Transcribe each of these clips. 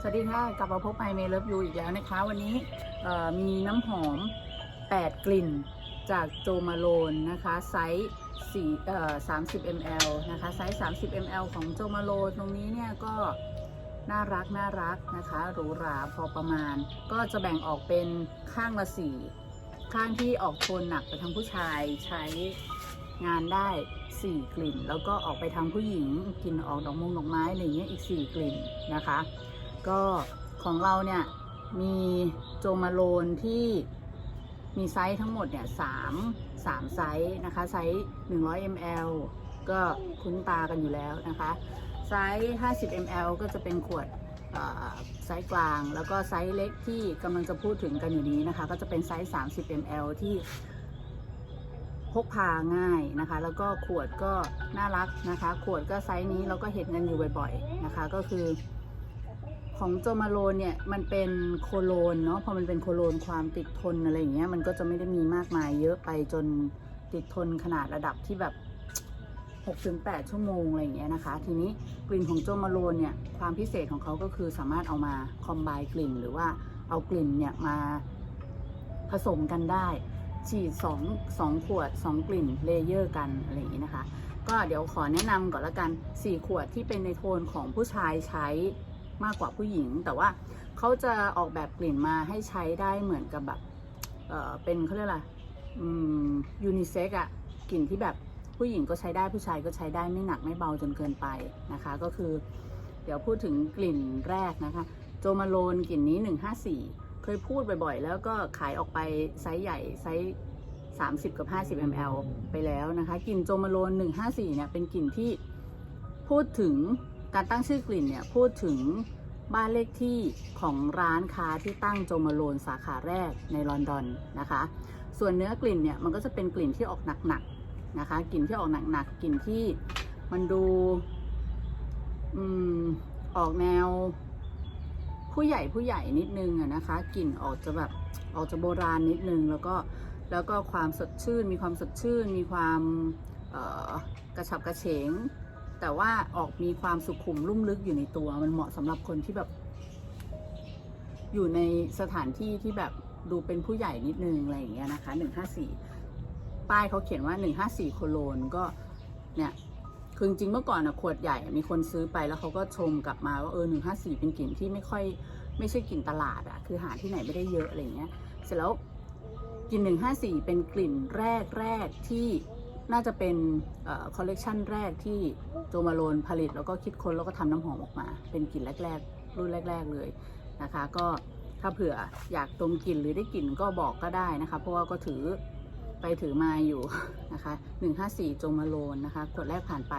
สวัสดีค่ะ กลับมาพบไมเมลเลิฟยูอีกแล้วนะคะ วันนี้มีน้ำหอม 8 กลิ่นจากโจมาโลนนะคะไซส์4เอ่อ30 ml นะคะไซส์ 30 ml ของโจมาโลนตรงนี้เนี่ยก็น่ารักน่ารักนะคะหรูหราพอประมาณ ก็จะแบ่งออกเป็นข้างละสีข้างที่ออกโทนหนักไปทางผู้ชายใช้งานได้ 4 กลิ่น แล้วก็ออกไปทางผู้หญิงกลิ่นออกดอกมงดอกไม้อะไรเงี้ยอีก 4 กลิ่นนะคะ ก็ของเราเนี่ยมีโจมาโลนที่มีไซส์ทั้งหมดเนี่ยสามสามไซส์นะคะไซส์ 100 ml ก็คุ้นตากันอยู่แล้วนะคะไซส์ 50 ml ก็จะเป็นขวดไซส์กลาง แล้วก็ไซส์เล็กที่กำลังจะพูดถึงกันอยู่นี้นะคะ ก็จะเป็นไซส์ 30 ml ที่พกพาง่ายนะคะ แล้วก็ขวดก็น่ารักนะคะ ขวดก็ไซส์นี้เราก็เห็นกันอยู่บ่อยๆนะคะ ก็คือ ของโจมาโลนเนี่ยมันเป็นโคโลนเนาะพอมันเป็นโคโลนความติดทนอะไรอย่างเงี้ยมันก็จะไม่ได้มีมากมายเยอะไปจนติดทนขนาดระดับที่แบบ6-8 ชั่วโมงอะไรอย่างเงี้ยนะคะ ทีนี้กลิ่นของโจมาโลนเนี่ยความพิเศษของเขาก็คือสามารถเอามาคอมไบกลิ่น หรือว่าเอากลิ่นเนี่ยมาผสมกันได้ ฉีด2 2ขวด 2 กลิ่นเลเยอร์กันอะไรอย่างงี้นะคะ ก็เดี๋ยวขอแนะนำก่อนละกัน 4 ขวดที่เป็นในโทนของผู้ชายใช้ มากกว่าผู้หญิง แต่ว่าเขาจะออกแบบกลิ่นมาให้ใช้ได้เหมือนกับแบบเออเป็นเขาเรียกอะไรยูนิเซ็กอะกลิ่นที่แบบผู้หญิงก็ใช้ได้ผู้ชายก็ใช้ได้ไม่หนักไม่เบาจนเกินไปนะคะ ก็คือ เดี๋ยวพูดถึงกลิ่นแรกนะคะ โจมาโลนกลิ่นนี้ 154 เคยพูดบ่อยๆ แล้วก็ขายออกไปไซส์ใหญ่ไซส์ 30 กับ 50 ml ไปแล้วนะคะ กลิ่นโจมาโลน 154 เนี่ยเป็นกลิ่นที่พูดถึง การตั้งชื่อกลิ่นเนี่ยพูดถึงบ้านเลขที่ของร้านค้าที่ตั้งโจมาโลนสาขาแรกในลอนดอนนะคะ ส่วนเนื้อกลิ่นเนี่ยมันก็จะเป็นกลิ่นที่ออกหนักๆนะคะ กลิ่นที่ออกหนักๆกลิ่นที่มันดูอืมออกแนว ผู้ใหญ่ผู้ใหญ่นิดนึงอะนะคะ กลิ่นออกจะแบบออกจะโบราณนิดนึงแล้วก็แล้วก็ความสดชื่น มีความสดชื่น มีความกระฉับกระเฉง แต่ว่าออกมีความสุขุมลุ่มลึกอยู่ในตัวมันเหมาะสำหรับคนที่แบบ อยู่ในสถานที่ที่แบบดูเป็นผู้ใหญ่นิดนึงอะไรอย่างเงี้ยนะคะ154ป้ายเขาเขียนว่า154โคโลนก็เนี่ยคือจริงเมื่อก่อนอะขวดใหญ่มีคนซื้อไปแล้วเขาก็ชมกลับมาว่าเออ154เป็นกลิ่นที่ไม่ค่อย ไม่ใช่กลิ่นตลาดอะคือหาที่ไหนไม่ได้เยอะอะไรอย่างเงี้ย เสร็จแล้วกลิ่น154เป็นกลิ่นแรกแรกที่ น่าจะเป็นคอลเลกชันแรกที่โจมาโลนผลิต แล้วก็คิดค้นแล้วก็ทำน้ำหอมออกมา เป็นกลิ่นแรก ๆ รุ่นแรก ๆเลยนะคะ ก็ถ้าเผื่ออยากดมกลิ่นหรือได้กลิ่นก็บอกก็ได้นะคะ เพราะว่าก็ถือไปถือมาอยู่นะคะ154โจมาโลนนะคะขวดแรกผ่านไป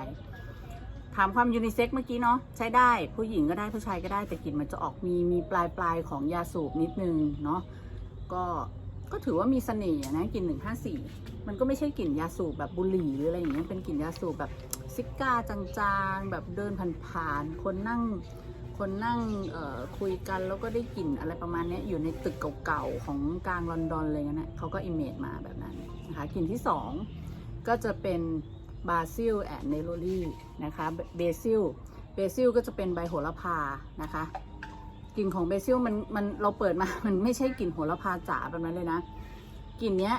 ถามความยูนิเซ็กเมื่อกี้เนาะใช้ได้ผู้หญิงก็ได้ผู้ชายก็ได้แต่กลิ่นมันจะออกมีมีปลายปลายของยาสูบนิดนึงเนาะก็ ก็ถือว่ามีเสน่ห์นะกลิ่น154มันก็ไม่ใช่กลิ่นยาสูบแบบบุหรี่หรืออะไรอย่างเงี้ยเป็นกลิ่นยาสูบแบบซิก้าจางๆ แบบเดินผ่านๆคนนั่งคนนั่งคุยกันแล้วก็ได้กลิ่นอะไรประมาณนี้อยู่ในตึกเก่าๆ ของกลางลอนดอนเลยนะเขาก็อิมเมจมาแบบนั้นนะคะกลิ่นที่ 2 ก็จะเป็นบาซิลแอนเนโรลี่นะคะเบซิลเบซิลก็จะเป็นใบโหระพานะคะ กลิ่นของเบซิลมันมันเราเปิดมา มันไม่ใช่กลิ่นโหระพาจ๋าแบบนั้นเลยนะ กลิ่นเนี้ย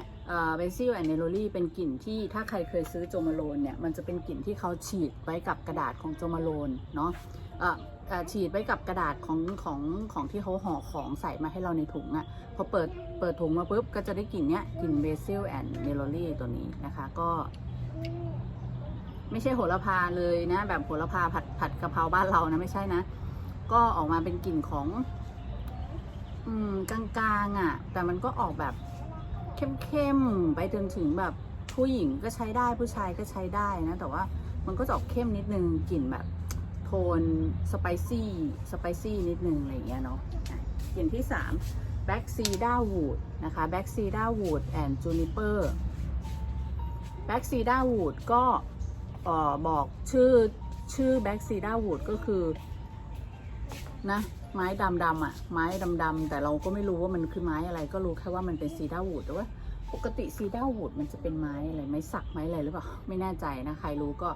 เบซิลแอนเนโรลี่เป็นกลิ่นที่ถ้าใครเคยซื้อโจมาโลนเนี่ย มันจะเป็นกลิ่นที่เขาฉีดไว้กับกระดาษของโจมาโลนเนาะฉีดไว้กับกระดาษของของของที่เขาห่อของใส่มาให้เราในถุงอะ่ะพอเปิดเปิดถุงมาปุ๊บก็จะได้กลิ่นเนี้ยกลิ่นเบซิลแอนด์เมลอรี่ตัวนี้นะคะก็ไม่ใช่โหระพาเลยนะ แบบโหระพาผัดผัดกะเพราบ้านเรานะ ไม่ใช่นะ ก็ออกมาเป็นกลิ่นของ อืมกลางๆอะ่ะ แต่มันก็ออกแบบเข้มๆไปจนถึงแบบผู้หญิงก็ใช้ได้ผู้ชายก็ใช้ได้นะ แต่ว่ามันก็จะออกเข้มนิดนึงกลิ่นแบบโทนสไปซี่สไปซี่นิดนึงอะไรอย่างเงี้ยเนาะกลิ่นที่3 Black Cedar Wood นะคะ Black Cedar Wood and Juniper Black Cedar Wood ก็บอกชื่อชื่อ Black Cedar Wood ก็คือ นะไม้ดำดำๆอะไม้ดำดำๆแต่เราก็ไม่รู้ว่ามันคือไม้อะไรก็รู้แค่ว่ามันเป็นซีดาวูดแต่ว่าปกติซีดาวูดมันจะเป็นไม้อะไรไม้สักไม้อะไรหรือเปล่าไม่แน่ใจนะใครรู้ก็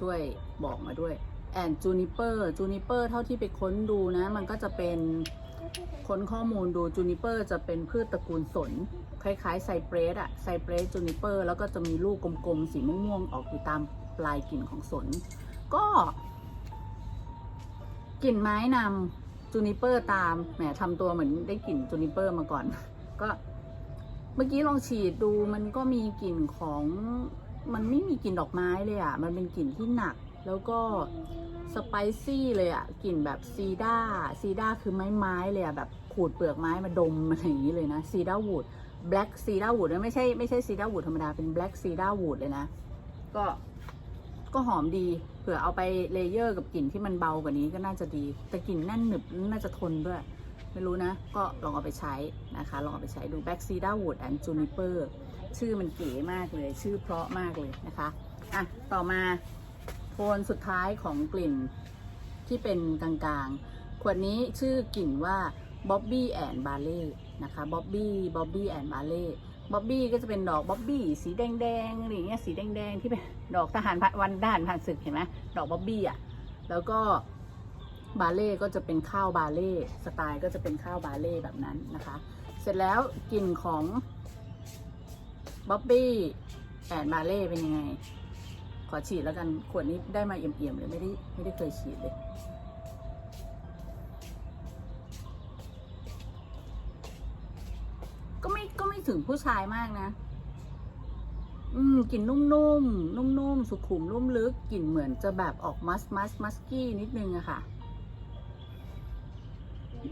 ช่วยบอกมาด้วยแอนจูนิเปอร์จูนิเปอร์เท่าที่ไปค้นดูนะ มันก็จะเป็นค้นข้อมูลดูจูนิเปอร์จะเป็นพืชตระกูลสน คล้ายๆไซเปรสอะไซเปรสจูนิเปอร์แล้วก็จะมีลูกกลมๆ สีม่วงๆ ออกอยู่ตามปลายกิ่งของสน ก็ กลิ่นไม้นำจูนิเปอร์ตาม แหมทำตัวเหมือนได้กลิ่นจูนิเปอร์มาก่อน ก็เมื่อกี้ลองฉีดดูมันก็มีกลิ่นของมันไม่มีกลิ่นดอกไม้เลยอะ่ะ มันเป็นกลิ่นที่หนัก แล้วก็สไปซี่เลยอะ่ะ กลิ่นแบบซีด้า ซีด้าคือไม้ไม้เลยอะ่ะ แบบขูดเปลือกไม้มาดมอะไรอย่างนี้เลยนะ ซีด้าวูด แบล็กซีด้าวูดไม่ใช่ไม่ใช่ซีด้าวูดธรรมดา เป็นแบล็กซีด้าวูดเลยนะ ก็ ก็หอมดี เผื่อเอาไปเลเยอร์กับกลิ่นที่มันเบากว่านี้ก็น่าจะดี แต่กลิ่นแน่นหนึบน่าจะทนด้วย ไม่รู้นะ ก็ลองเอาไปใช้นะคะ ลองเอาไปใช้ดู b a c k c e d a Wood and Juniper ชื่อมันเก๋มากเลย ชื่อเพราะมากเลยนะคะ อะ ต่อมาโทนสุดท้ายของกลิ่นที่เป็นกลางๆ ขวดนี้ชื่อกลิ่นว่า Bobby and Barley นะคะ Bobby Bobby and Barley Bobby ก็จะเป็นดอก Bobby สีแดงๆอะไรอย่างเงี้ยสีแดงๆที่เป็นดอกทหารพวันด้านผ่านศึกเห็นไหมดอก Bobby อะแล้วก็บาเล่ก็จะเป็นข้าวบาเล่สไตล์ก็จะเป็นข้าวบาเล่แบบนั้นนะคะ เสร็จแล้วกลิ่นของบ๊อบบี้แอนบาเล่เป็นยังไง ขอฉีดแล้วกันขวดนี้ได้มาเอี่ยมๆเลยไม่ได้ไม่ได้เคยฉีดเลย ถึงผู้ชายมากนะ อืมกลิ่นนุ่มๆนุ่มๆสุขุมนุ่มลึกกลิ่นเหมือนจะแบบออกมัสมัสมัสกี้นิดนึงอะค่ะ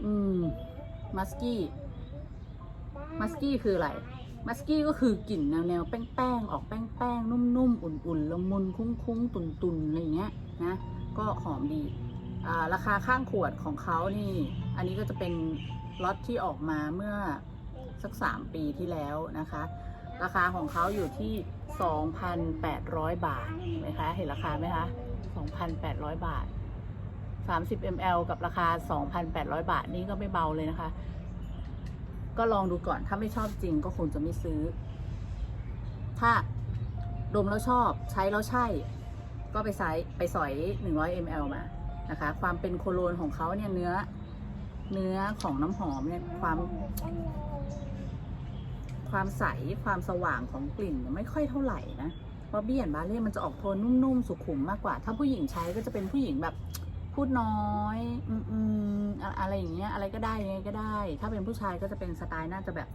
อืม มัสกี้ มัสกี้คืออะไร มัสกี้ก็คือกลิ่นแนวแนวแป้งๆออกแป้งๆนุ่มๆอุ่นๆละมุนคุ้งๆตุนๆอะไรเงี้ยนะก็หอมดีอ่าราคาข้างขวดของเขานี่ อันนี้ก็จะเป็นล็อตที่ออกมาเมื่อ สักสามปีที่แล้วนะคะ ราคาของเขาอยู่ที่ 2,800 บาทไหมคะ เห็นราคาไหมคะ 2,800 บาท 30 ml กับราคา 2,800 บาทนี่ก็ไม่เบาเลยนะคะ ก็ลองดูก่อนถ้าไม่ชอบจริงก็คงจะไม่ซื้อ ถ้าดมแล้วชอบใช้แล้วใช่ ก็ไปใส่ไปสอย 100 ml มานะคะ ความเป็นโคโลนของเขาเนี่ยเนื้อเนื้อของน้ำหอมเนี่ยความ ความใสความสว่างของกลิ่นไม่ค่อยเท่าไหร่นะเพราะเบี้ยนบาเล่มันจะออกโทนนุ่มๆสุขุมมากกว่า ถ้าผู้หญิงใช้ก็จะเป็นผู้หญิงแบบพูดน้อย อืมอะอะไรอย่างเงี้ย อะไรก็ได้ยังไงก็ได้ ถ้าเป็นผู้ชายก็จะเป็นสไตล์น่าจะแบบ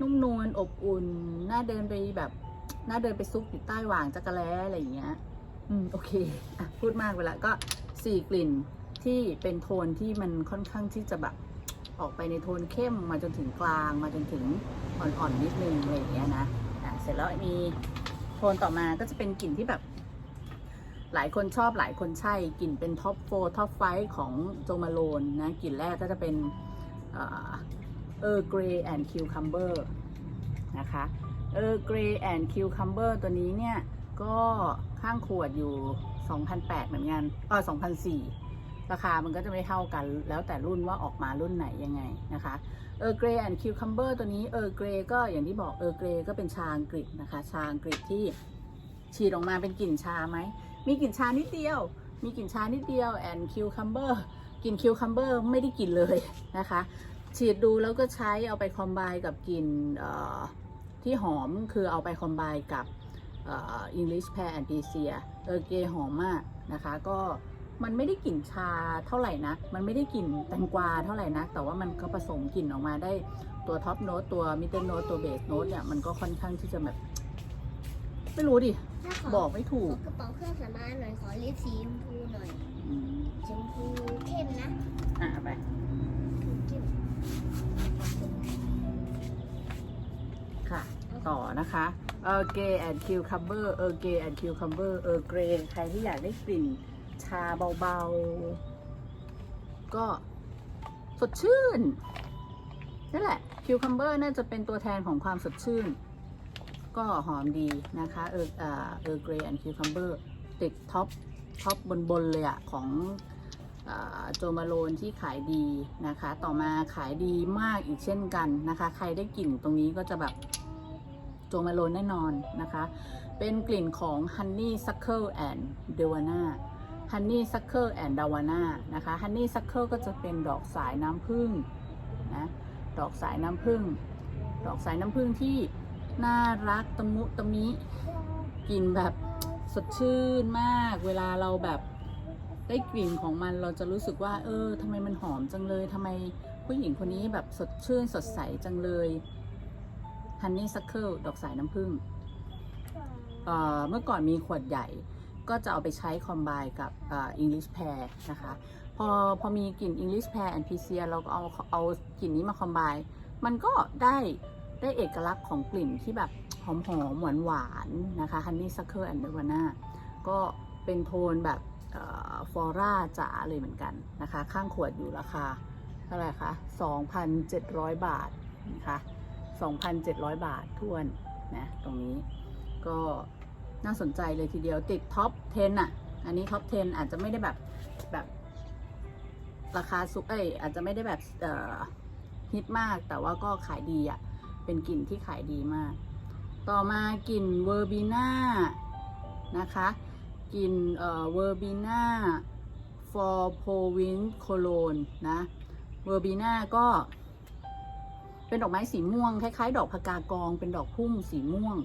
นุ่มนวลอบอุ่น น่าเดินไปแบบน่าเดินไปซุกอยู่ใต้หว่างจักรแล้อะไรอย่างเงี้ย อืม โอเค อะ พูดมากไปละก็สี่กลิ่นที่เป็นโทนที่มันค่อนข้างที่จะแบบ ออกไปในโทนเข้มมาจนถึงกลางมาจนถึงอ่อนๆนิดนึงอะไรอย่างเงี้ยนะอะเสร็จแล้วมีโทนต่อมาก็จะเป็นกลิ่นที่แบบ หลายคนชอบหลายคนใช่กลิ่นเป็นท็อปโฟท็อปไฟของโจมาโลนนะกลิ่นแรกก็จะเป็นเออร์เกรย์แอนด์คิวคัมเบอร์นะคะเออร์เกรย์แอนด์คิวคัมเบอร์ตัวนี้เนี่ย ก็ข้างขวดอยู่ 2,008 เหมือนกันเออ2,004 ราคามันก็จะไม่เท่ากัน แล้วแต่รุ่นว่าออกมารุ่นไหนยังไงนะคะเออร์เกรย์แอนด์คิวคัมเบอร์ตัวนี้เออร์เกรย์ก็อย่างที่บอกเออร์เกรย์ก็เป็นชาอังกฤษนะคะ ชาอังกฤษที่ฉีดออกมาเป็นกลิ่นชาไหมมีกลิ่นชานิดเดียว มีกลิ่นชานิดเดียวแอนด์คิวคัมเบอร์กลิ่นคิวคัมเบอร์ไม่ได้กลิ่นเลยนะคะ ฉีดดูแล้วก็ใช้เอาไปคอมไบกับกลิ่นที่หอมคือเอาไปคอมไบกับอ่อ English Pear and Peacia เออเกรย์หอมมากนะคะก็ มันไม่ได้กลิ่นชาเท่าไหร่นะ มันไม่ได้กลิ่นแตงกวาเท่าไหร่นะ แต่ว่ามันก็ผสมกลิ่นออกมาได้ตัวท็อปโน้ตตัวมิดเดิลโน้ตตัวเบสโน้ตเนี่ยมันก็ค่อนข้างที่จะแบบ ไม่รู้ดิถ้าขอบอกไม่ถูกกระเป๋าเครื่องสำอางหน่อยขอลิปสีชมพูหน่อยอืมชมพูเข้มนะ อะเอาไปเข้มค่ะ ต่อนะคะเออเกย์แอนคิวคัมเบอร์เออเกย์แอนคิวคัมเบอร์เออเกรใครที่อยากได้กลิ่น ชาเบาๆ ก็สดชื่น นั่นแหละคิวคัมเบอร์น่าจะเป็นตัวแทนของความสดชื่น ก็หอมดีนะคะเออเออเกรแอนคิวคัมเบอร์ติดท็อปท็อปบนๆเลยอะของโจมาโลนที่ขายดีนะคะ ต่อมาขายดีมากอีกเช่นกันนะคะ ใครได้กลิ่นตรงนี้ก็จะแบบโจมาโลนแน่นอนนะคะ เป็นกลิ่นของ Honey Suckle and d e w a n a Honeysuckle and Dawana นะคะ Honeysuckle ก็จะเป็นดอกสายน้ำผึ้งนะดอกสายน้ำผึ้งดอกสายน้ำผึ้งที่น่ารักตะมุตะมิกลิ่นแบบสดชื่นมาก เวลาเราแบบได้กลิ่นของมันเราจะรู้สึกว่า เออทำไมมันหอมจังเลยทำไมผู้หญิงคนนี้แบบสดชื่นสดใสจังเลย Honeysuckle ดอกสายน้ำผึ้งเอ่อเมื่อก่อนมีขวดใหญ่ ก็จะเอาไปใช้คอมไบกับอ่อ English pear นะคะ พอพอมีกลิ่น English pear and p c a เราก็เอาเอากลิ่นนี้มาคอมไบมันก็ได้ได้เอกลักษณ์ของกลิ่นที่แบบหอมหอมหวานหวานๆนะคะ Honeysuckle and Nirvana ก็เป็นโทนแบบฟลอร่าจ๋าเลยเหมือนกันนะคะ ข้างขวดอยู่ราคาเท่าไหร่คะ2,700 บาทนะคะ2,700 บาททวนนะตรงนี้ก็ น่าสนใจเลยทีเดียวติดท็อป 10 อะ อันนี้ท็อป 10 อาจจะไม่ได้แบบแบบราคาสุกเอ้ยอาจจะไม่ได้แบบเออฮิตมาก แต่ว่าก็ขายดีอะ เป็นกลิ่นที่ขายดีมาก ต่อมากลิ่นเวอร์บีน่านะคะกลิ่นเอ่อเวอร์บีน่า for province cologne นะเวอร์บีน่าก็ เป็นดอกไม้สีม่วง คล้าย ๆ ดอกพกากอง เป็นดอกพุ่มสีม่วง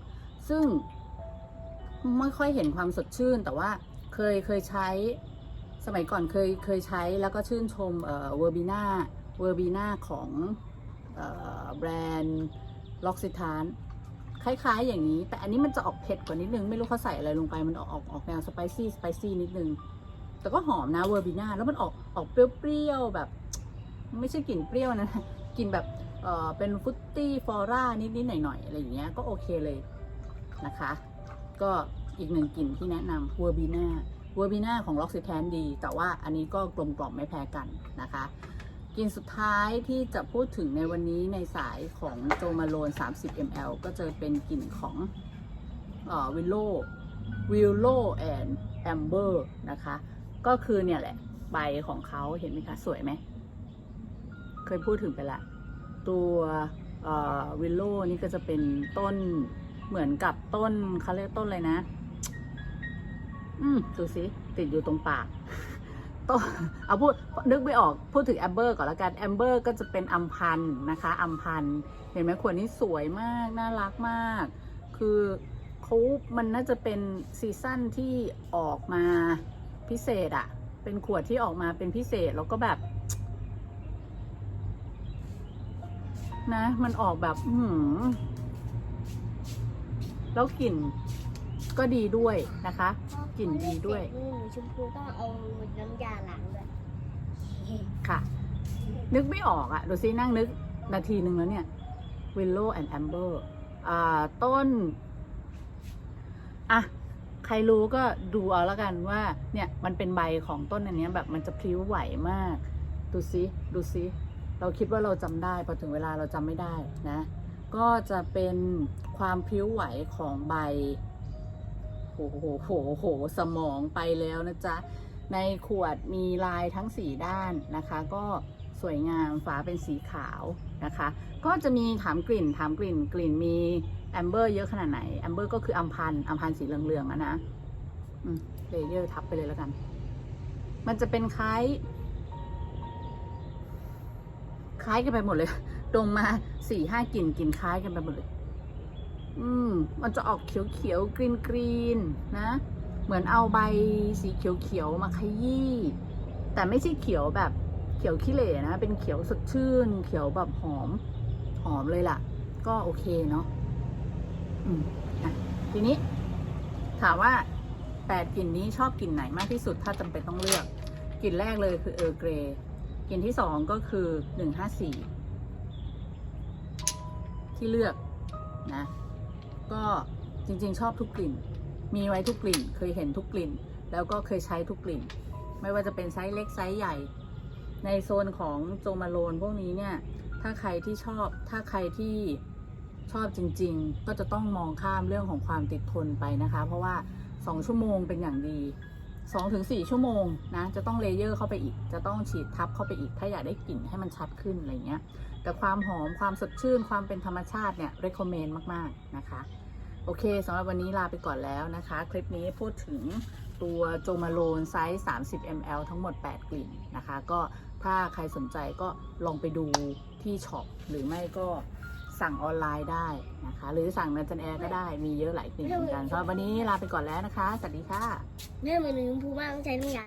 ซึ่ง ไม่ค่อยเห็นความสดชื่น แต่ว่าเคยเคยใช้สมัยก่อนเคยเคยใช้แล้วก็ชื่นชมเอ่อเวอร์บีน่าเวอร์บีน่าของเอ่อแบรนด์ล็อกซิทานคล้าย ๆ อย่างนี้ แต่อันนี้มันจะออกเผ็ดกว่านิดนึง ไม่รู้เขาใส่อะไรลงไปมันออกออกออกแนวสไปซี่สไปซี่นิดนึง แต่ก็หอมนะเวอร์บีน่าแล้วมันออกออกเปรี้ยวๆแบบ ไม่ใช่กลิ่นเปรี้ยวนะกลิ่นแบบเอ่อเป็นฟุตตี้ฟอร่านิดๆหน่อยๆอะไรอย่างเงี้ยก็โอเคเลยนะคะ ก็อีกหนึ่งกลิ่นที่แนะนำเวอร์บีนาเวอร์บีนาของล็อกซิแทนดี แต่ว่าอันนี้ก็กลมกล่อมไม่แพ้กันนะคะกลิ่นสุดท้ายที่จะพูดถึงในวันนี้ในสายของโจมาโลน 30 ml ก็จะเป็นกลิ่นของวิลโลวิลโลแอนแอมเบอร์นะคะ ก็คือเนี่ยแหละ ใบของเขาเห็นไหมคะ สวยไหม เคยพูดถึงไปละ ตัววิลโลนี่ก็จะเป็นต้น เหมือนกับต้นเขาเรียกต้นอะไรนะ อืมดูสิ ติดอยู่ตรงปากต้นเอาพูดนึกไม่ออกพูดถึงแอมเบอร์ก่อนละกันแอมเบอร์ก็จะเป็นอัมพันธ์นะคะอัมพันธ์เห็นไหมขวดนี้สวยมาก น่ารักมาก คือเขามันน่าจะเป็นซีซั่นที่ออกมาพิเศษอะเป็นขวดที่ออกมาเป็นพิเศษแล้วก็แบบ นะ มันออกแบบ อืม แล้วกลิ่นก็ดีด้วยนะคะ กลิ่นดีด้วยมือหนูชมพูต้องเอาน้ำยาล้างด้วยค่ะ นึกไม่ออกอะดูซินั่งนึกนาทีหนึ่งแล้วเนี่ย Willow and Amber อ่าต้น อะ ใครรู้ก็ดูเอาแล้วกันว่า เนี่ย มันเป็นใบของต้นอันเนี้ยแบบมันจะพลิ้วไหวมาก ดูซิ ดูซิ เราคิดว่าเราจำได้ พอถึงเวลาเราจำไม่ได้นะ ก็จะเป็นความพิ้วไหวของใบโอ้โหโหโหสมองไปแล้วนะจ๊ะ ในขวดมีลายทั้ง4ด้านนะคะ ก็สวยงามฝาเป็นสีขาวนะคะ ก็จะมีถามกลิ่นถามกลิ่นกลิ่นมีแอมเบอร์เยอะขนาดไหนแอมเบอร์ก็คืออัมพันอัมพันสีเหลืองๆอะนะเลเยอร์ทับไปเลยแล้วกัน มันจะเป็นคล้าย คล้ายกันไปหมดเลย ดมมาสี่ห้ากลิ่นกลิ่นคล้ายกันไปหมดเลยอืม มันจะออกเขียวเขียวกรีนกรีนนะ เหมือนเอาใบสีเขียวๆมาขยี้ แต่ไม่ใช่เขียวแบบเขียวขี้เหร่นะ เป็นเขียวสดชื่น เขียวแบบหอม หอมเลยล่ะ ก็โอเคเนาะ อืมอะทีนี้ ถามว่าแปดกลิ่นนี้ชอบกลิ่นไหนมากที่สุดถ้าจำเป็นต้องเลือก กลิ่นแรกเลยคือเออร์เกรกลิ่นที่สองก็คือหนึ่งห้าสี่ ที่เลือกนะ ก็จริงๆ ชอบทุกกลิ่น มีไว้ทุกกลิ่น เคยเห็นทุกกลิ่น แล้วก็เคยใช้ทุกกลิ่น ไม่ว่าจะเป็นไซส์เล็กไซส์ใหญ่ ในโซนของโจมาโลนพวกนี้เนี่ย ถ้าใครที่ชอบ ถ้าใครที่ชอบจริง ๆ ก็จะต้องมองข้ามเรื่องของความติดทนไปนะคะ เพราะว่า 2 ชั่วโมงเป็นอย่างดี 2-4 ชั่วโมงนะจะต้องเลเยอร์เข้าไปอีก จะต้องฉีดทับเข้าไปอีก ถ้าอยากได้กลิ่นให้มันชัดขึ้นอะไรเงี้ยแต่ความหอมความสดชื่นความเป็นธรรมชาติเนี่ย recommend มาก ๆ นะคะ โอเคสำหรับวันนี้ลาไปก่อนแล้วนะคะ คลิปนี้พูดถึงตัวโจมาโลนไซส์ 30 ml ทั้งหมด 8 กลิ่นนะคะ ก็ถ้าใครสนใจก็ลองไปดูที่ช็อปหรือไม่ก็ สั่งออนไลน์ได้นะคะ หรือสั่งในจันแอร์ก็ได้มีเยอะหลายกลิ่นเหมือนกันก็วันนี้ลาไปก่อนแล้วนะคะ สวัสดีค่ะ แม่เหมือนมีชมพูมากต้องใช้น้ำยา